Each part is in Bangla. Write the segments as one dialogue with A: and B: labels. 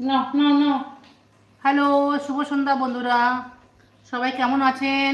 A: না না না।
B: হ্যালো শুভ সন্ধ্যা বন্ধুরা। সবাই কেমন আছেন?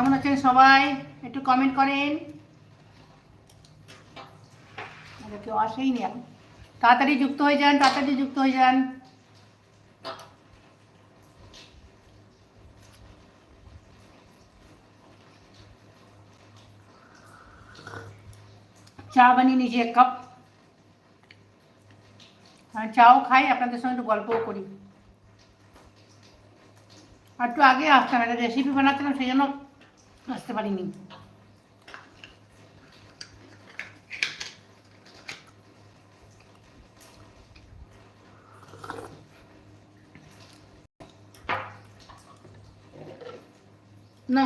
B: কেমন আছেন সবাই? একটু কমেন্ট করেন। কেউ আসেই নি। তাড়াতাড়ি যুক্ত হয়ে যান, তাড়াতাড়ি যুক্ত হয়ে যান। চা বানিয়ে নিয়েছি এক কাপ। চাও খাই, আপনাদের সঙ্গে একটু গল্পও করি। আর একটু আগে আসতাম, একটা রেসিপি বানাচ্ছিলাম, সেই জন্য আসতে পারিনি
A: না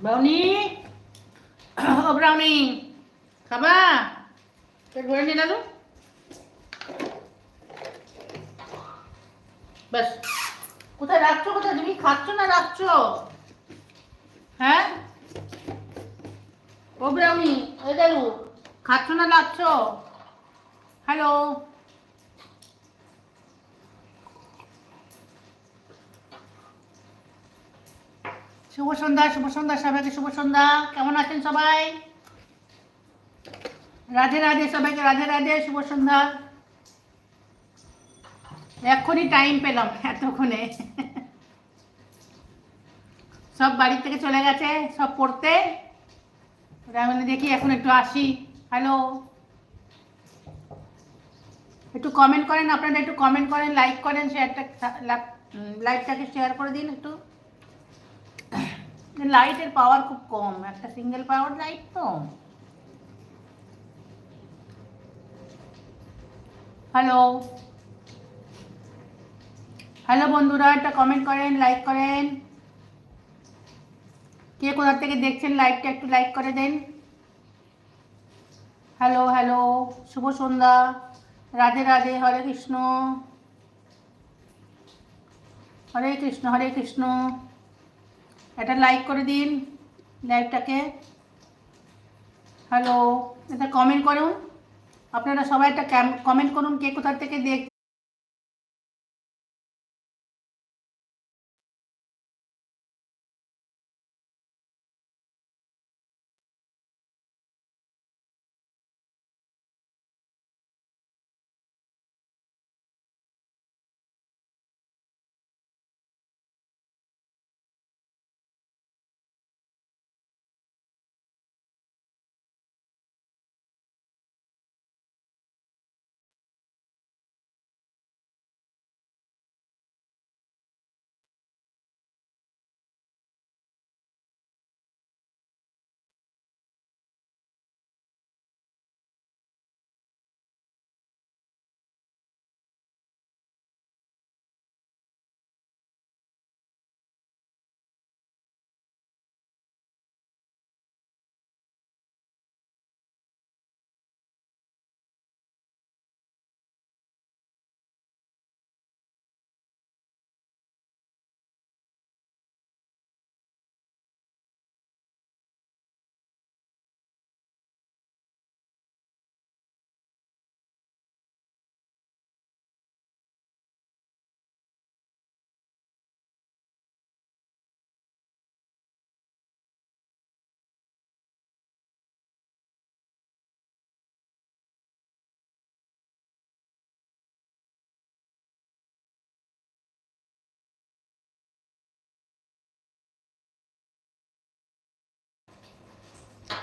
B: ব্রাউনি ও ব্রাউনি খাবা পেট ভরে নিয়ে গেল ব্যাস কোথায় রাখছো কোথায় তুমি খাচ্ছ না রাখছো হ্যাঁ ও ব্রাউনি ওই গেলু খাচ্ছ না রাখছো হ্যালো শুভ সন্ধ্যা শুভ সন্ধ্যা সবাইকে, শুভ সন্ধ্যা। কেমন আছেন সবাই? রাধে রাধে সবাইকে, রাধে রাধে, শুভ সন্ধ্যা। এক্ষুনি টাইম পেলাম এতক্ষণে। সব বাড়ি থেকে চলে গেছে, সব পড়তে। আমি দেখি, এখন একটু আসি। হ্যালো একটু কমেন্ট করেন, আপনারা একটু কমেন্ট করেন লাইক করেন শেয়ারটা লাইকটাকে শেয়ার করে দিন একটু। লাইটের পাওয়ার খুব কম, একটা সিঙ্গেল পাওয়ার লাইট তো। হ্যালো হ্যালো বন্ধুরা, একটা কমেন্ট করেন লাইক করেন। কে কোথা থেকে দেখছেন লাইভটা একটু লাইক করে দেন। হ্যালো হ্যালো শুভ সন্ধ্যা। রাধে রাধে, হরে কৃষ্ণ। হরে কৃষ্ণ হরে কৃষ্ণ। এটা লাইক করে দিন লাইভটাকে হ্যালো এটা কমেন্ট করুন। আপনারা সবাই একটা কমেন্ট করুন কে কোথার থেকে দেখ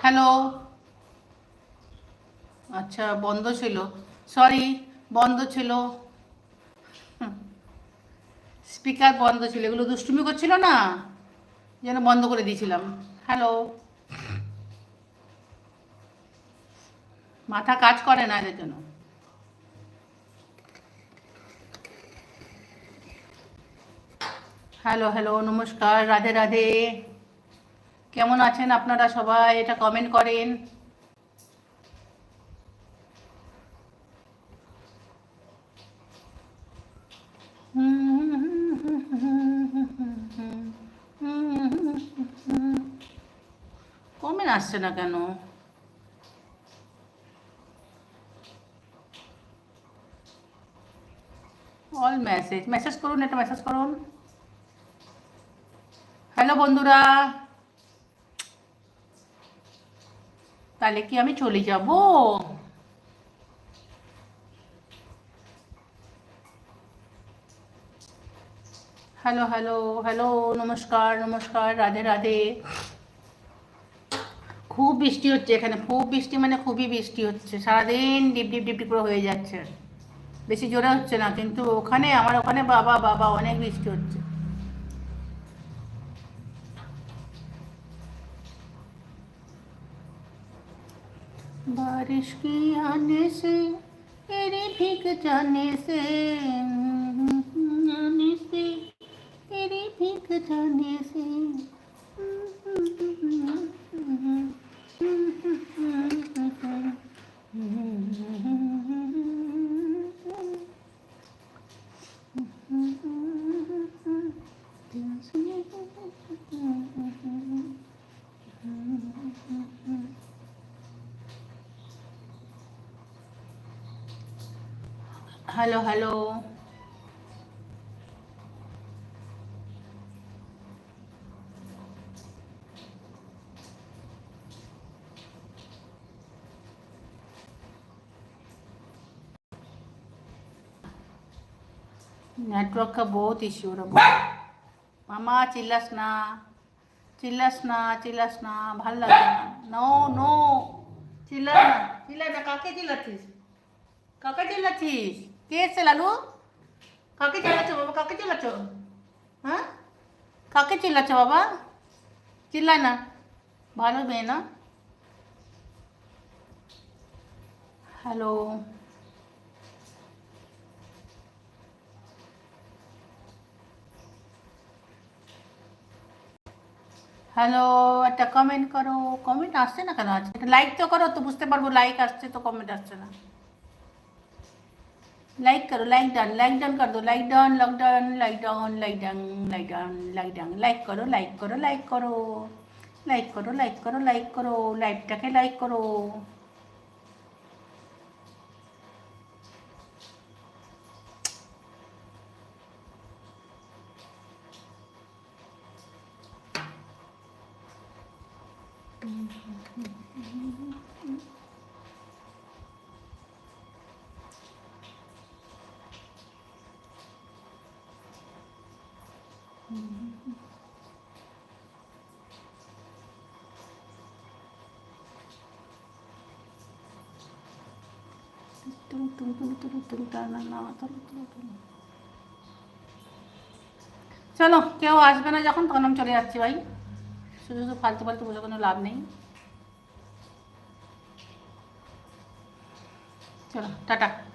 B: হ্যালো আচ্ছা বন্ধ ছিল। সরি বন্ধ ছিল। স্পিকার বন্ধ ছিল, এগুলো দুষ্টুমি করছিল না? যেন বন্ধ করে দিয়েছিলাম। হ্যালো মাথা কাজ করে না এদের জন্য। হ্যালো হ্যালো নমস্কার, রাধে রাধে। কেমন আছেন আপনারা সবাই? এটা কমেন্ট করেন। কমেন্ট আসছে না কেন? অল মেসেজ মেসেজ করুন, একটা মেসেজ করুন। হ্যালো বন্ধুরা। তাহলে কি আমি চলে যাব? হ্যালো হ্যালো হ্যালো নমস্কার নমস্কার, রাধে রাধে। খুব বৃষ্টি হচ্ছে এখানে, খুব বৃষ্টি মানে খুবই বৃষ্টি হচ্ছে, সারাদিন ডিপ ডিপ ডিপ করে হয়ে যাচ্ছে। বেশি জোরে হচ্ছে না, কিন্তু ওখানে, আমার ওখানে বাবা বাবা, অনেক বৃষ্টি হচ্ছে। बारिश की आने से तेरे भीग जाने से आने से तेरे भीग जाने से। হ্যালো হ্যালো नेटवर्क का बहुत इश्यू रहा মামা চিল্লাস না চিল্লাস না চিল্লাস না ভাল লাগে না নো নো চিল্লা না চিল্লা না কাকে চিল্লাচ্ছিস কাকে চিল্লাচ্ছিস লালু কাকে চিল্লাচ্ছ বাবা কাকে চিল্লাচ্ছ বাবা না ভালো মেয়ে না হ্যালো হ্যালো একটা কমেন্ট করো কমেন্ট আসছে না কেন আজকে লাইক তো করো তো বুঝতে পারব লাইক আসছে তো কমেন্ট আসছে না लाइक करो लाइक डन लाइक डन कर दो like done lock done like down like done like done like done like करो लाइक करो लाइक करो लाइक करो लाइक करो लाइक करो লাইভটাকে লাইক করো চলো, কেউ আসবে না যখন, তখন আমি চলে যাচ্ছি ভাই। শুধু শুধু ফালতু ফালতু বসে কোনো লাভ নেই। চলো, টাটা।